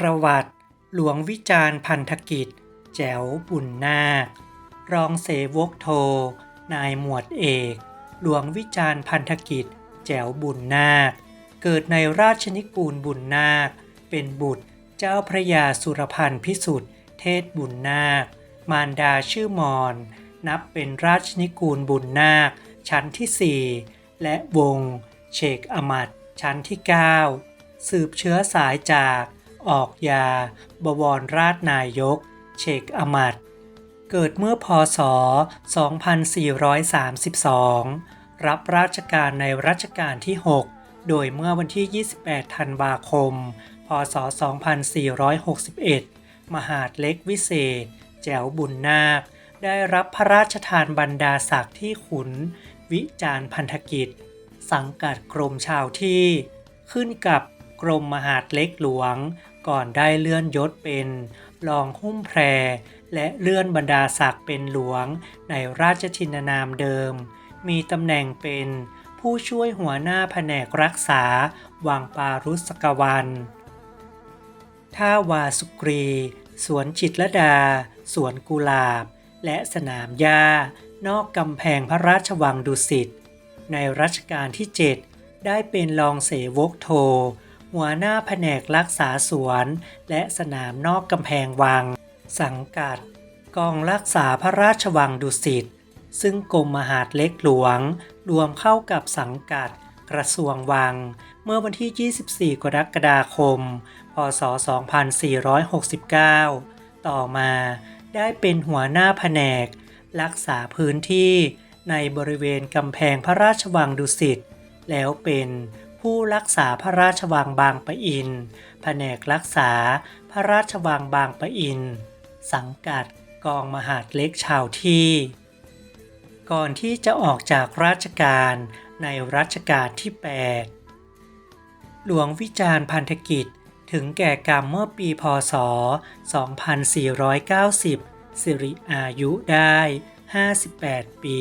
ประวัติ หลวงวิจารณ์พันธกิจ แจ๋วบุญนาค รองเสวกโท นายหมวดเอก หลวงวิจารณ์พันธกิจ แจ๋วบุญนาค เกิดในราชนิกูลบุญนาค เป็นบุตรเจ้าพระยาสุรพันธ์พิสุทธิ์เทศบุญนาค มารดาชื่อมอนนับเป็นราชนิกูลบุญนาค ชั้นที่สี่และวงเชกอมัดชั้นที่ 9 สืบเชื้อสายจาก ออกยา บวรราชนายก เชกอมัดเกิดเมื่อพศ 2432 รับราชการในรัชกาลที่ 6 โดยเมื่อวันที่ 28 ธันวาคม พศ 2461 มหาดเล็กวิเศษ แจ๋วบุญนาค ได้รับพระราชทานบรรดาศักดิ์ที่ขุน วิจารพันธกิจ สังกัดกรมชาวที่ ขึ้นกับกรมมหาดเล็กหลวง ก่อนได้เลื่อนยศเป็นรองหุ้มแพร และเลื่อนบรรดาศักดิ์เป็นหลวงในราชทินานามเดิม มีตำแหน่งเป็นผู้ช่วยหัวหน้าแผนกรักษา วังปารุสกวันท่าวาสุกรี สวนจิตรดา สวนกุหลาบ และสนามหญ้า นอกกำแพงพระราชวังดุสิต ในรัชกาลที่ 7 ได้เป็นรองเสวกโท หัวหน้าแผนกรักษาสวน และสนามนอกกำแพงวัง สังกัด กองรักษาพระราชวังดุสิต ซึ่งกรมมหาดเล็กหลวง รวมเข้ากับสังกัด กระทรวงวัง เมื่อวันที่ 24 กรกฎาคม พศ 2469 ต่อมาได้เป็นหัวหน้าแผนก รักษาพื้นที่ในบริเวณกำแพงพระราชวังดุสิตแล้วเป็น ผู้รักษาพระราชวังบางปะอิน แผนกรักษาพระราชวังบางปะอิน สังกัดกองมหาดเล็กชาวที่ ก่อนที่จะออกจากราชการในรัชกาลที่ 8 หลวงวิจารณ์พันธกิจถึงแก่กรรมเมื่อปีพศ 2490 สิริอายุได้ 58 ปี